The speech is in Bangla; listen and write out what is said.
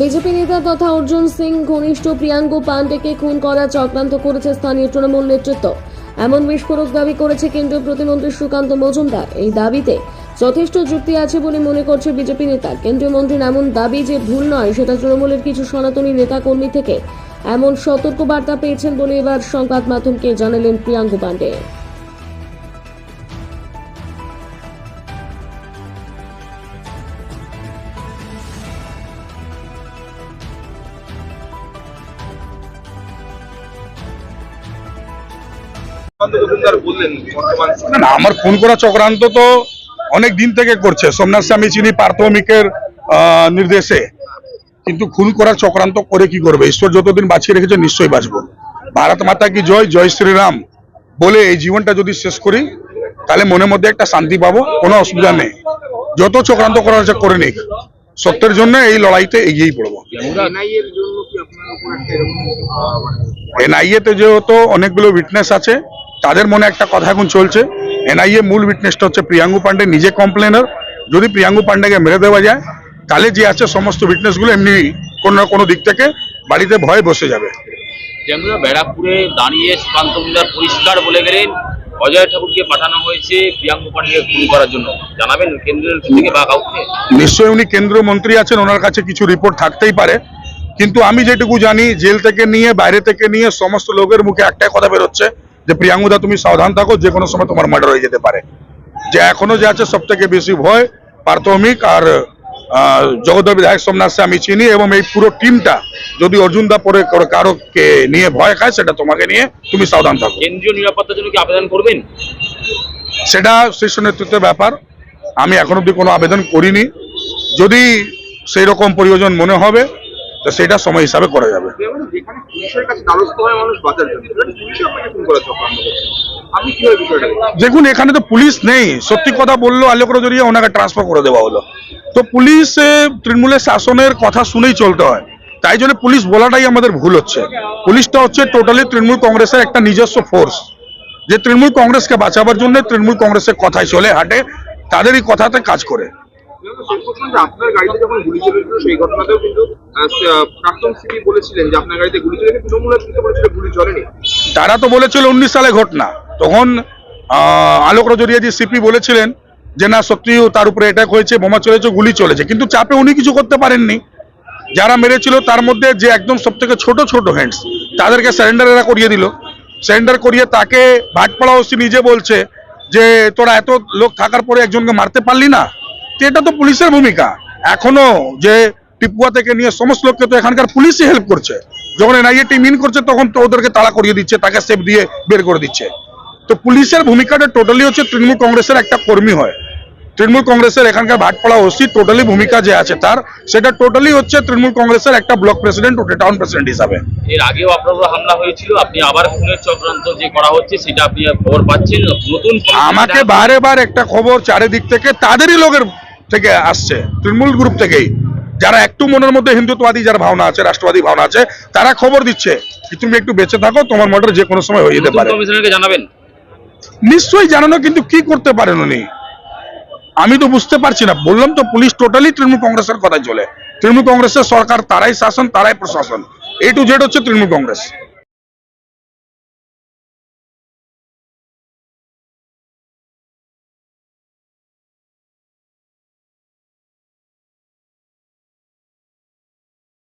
বিজেপি নেতা তথা অর্জুন সিং, ঘনিষ্ঠ প্রিয়াঙ্গ পান্ডেকে খুন করা চক্রান্ত করেছে স্থানীয় তৃণমূল নেতৃত্ব। এমন বিস্ফোরক দাবি করেছে কেন্দ্রীয় প্রতিমন্ত্রী সুকান্ত মজুমদার। এই দাবিতে যথেষ্ট যুক্তি আছে বলে মনে করছে বিজেপি নেতা। কেন্দ্রীয় মন্ত্রীর এমন দাবি যে ভুল নয়, সেটা তৃণমূলের কিছু সনাতনী নেতাকর্মী থেকে এমন সতর্ক বার্তা পেয়েছেন বলে এবার সংবাদ মাধ্যমকে জানালেন প্রিয়াঙ্ক পান্ডে। না আমার ফোন করা চক্রান্ত তো অনেক দিন থেকে করছে। সোমনাথ স্বামী চিনি প্রাথমিকের নির্দেশে কিন্তু খুন করার চক্রান্ত করে কি করবে? ঈশ্বর যতদিন বাঁচিয়ে রেখেছে নিশ্চয়ই বাঁচবো। ভারত মাতা কি জয়? জয় শ্রীরাম। বলে এই জীবনটা যদি শেষ করি তাহলে মনের মধ্যে একটা শান্তি পাবো কোনো অসুবিধা নেই। যত চক্রান্ত করার আছে করে নিক। সত্যের জন্য এই লড়াইতে এগিয়েই পড়ব। মানে এনআইএ তে যেহেতু অনেকগুলো উইটনেস আছে তাদের মনে একটা কথা এখন চলছে। এনআইএ মূল উইটনেসটা হচ্ছে প্রিয়াঙ্গু পান্ডে নিজে কমপ্লেনার যদি প্রিয়াঙ্গু পান্ডেকে মেরে দেওয়া যায় তাহলে যে আছে সমস্ত উইটনেসগুলো এমনি কোনো না কোনো দিক থেকে বাড়িতে ভয়ে বসে যাবে। ব্যারাকপুরে দাঁড়িয়ে সুকান্ত মজুমদার পরিষ্কার বলে গেলেন অজয় ঠাকুরকে পাঠানো হয়েছে প্রিয়াঙ্ক পান্ডেকে খুন করার জন্য। জানাবেন কেন্দ্রের থেকে বা কাউকে? নিশ্চয়ই উনি কেন্দ্রীয় মন্ত্রী আছেন ওনার কাছে কিছু রিপোর্ট থাকতেই পারে। কিন্তু আমি যেটুকু জানি জেল থেকে নিয়ে বাইরে থেকে নিয়ে সমস্ত লোকের মুখে একটাই কথা বেরোচ্ছে যে প্রিয়াঙ্গুদা তুমি সাবধান থাকো যে কোনো সময় তোমার মার্ডার হয়ে যেতে পারে। যে এখনও যে আছে সব থেকে বেশি ভয় প্রাথমিক আর জগদ্দল বিধায়ক সোমনাথ আমি চিনি এবং এই পুরো টিমটা যদি অর্জুনদা পরে কারো- কারোকে নিয়ে ভয় খায় সেটা তোমাকে নিয়ে তুমি সাবধান থাকো। কেন্দ্রীয় নিরাপত্তার জন্য কি আবেদন করবেন? সেটা শীর্ষ নেতৃত্বের ব্যাপার। আমি এখন অব্দি কোনো আবেদন করিনি। যদি সেই রকম প্রয়োজন মনে হবে তো সেটা সময় হিসাবে করা যাবে? দেখুন এখানে তো পুলিশ নেই। সত্যি কথা বলল আলোকর জড়িয়ে ওনাকে ট্রান্সফার করে দেওয়া হলো। তো পুলিশ তৃণমূলের শাসনের কথা শুনেই চলতে হয়। তাই জন্য পুলিশ বলাটাই আমাদের ভুল হচ্ছে। পুলিশটা হচ্ছে টোটালি তৃণমূল কংগ্রেসের একটা নিজস্ব ফোর্স যে তৃণমূল কংগ্রেসকে বাঁচাবার জন্য তৃণমূল কংগ্রেসের কথায় চলে হাঁটে তাদেরই কথাতে কাজ করে। তারা তো বলেছিল উনিশ সালে ঘটনা। তখন আলোক রজরিয়াজি সিপি বলেছিলেন যে, না সত্যি তার উপরে অ্যাটাক হয়েছে, বোমা চলেছে, গুলি চলেছে। কিন্তু চাপে উনি কিছু করতে পারেননি। যারা মেরেছিল, তার মধ্যে যে একদম সব থেকে ছোট ছোট হ্যান্ডস তাদেরকে স্যারেন্ডার এরা করিয়ে দিল। স্যারেন্ডার করিয়ে তাকে ভাটপাড়া ওসি নিজে বলছে যে, তোরা এত লোক থাকার পরে একজনকে মারতে পারলি না? এটা তো পুলিশের ভূমিকা। এখনও যে টিপুয়া থেকে নিয়ে সমস্ত লোককে তো এখানকার পুলিশই হেল্প করছে। যখন এনআইএ টিম ইন করছে তখন তো ওদেরকে তাড়া করিয়ে দিচ্ছে তাকে সেফ দিয়ে বের করে দিচ্ছে। তো পুলিশের ভূমিকাটা টোটালি হচ্ছে তৃণমূল কংগ্রেসের একটা কর্মী হয়। তৃণমূল কংগ্রেসের এখানকার ভাটপাড়া ওসি টোটালি ভূমিকা যে আছে তার সেটা টোটালি হচ্ছে তৃণমূল কংগ্রেসের একটা ব্লক প্রেসিডেন্ট ওটা টাউন প্রেসিডেন্ট হিসাবে। এর আগেও আপনার হামলা হয়েছিল আপনি আবার খুনের চক্রান্ত যে করা হচ্ছে সেটা আপনি খবর পাচ্ছেন? নতুন আমাকে বারে বার একটা খবর চারিদিক থেকে তাদেরই লোকের থেকে আসছে তৃণমূল গ্রুপ থেকেই। যারা একটু মনের মধ্যে হিন্দুত্ববাদী যার ভাবনা আছে রাষ্ট্রবাদী ভাবনা আছে তারা খবর দিচ্ছে কি তুমি একটু বেঁচে থাকো তোমার মার্ডার যে কোনো সময় হয়ে যেতে পারে। জানাবেন। নিশ্চয়ই জানানো কিন্তু কি করতে পারেন উনি? আমি তো বুঝতে পারছি না। বললাম তো পুলিশ টোটালি তৃণমূল কংগ্রেসের কথাই চলে। তৃণমূল কংগ্রেসের সরকার তারাই শাসন তারাই প্রশাসন। এ টু জেড হচ্ছে তৃণমূল কংগ্রেস।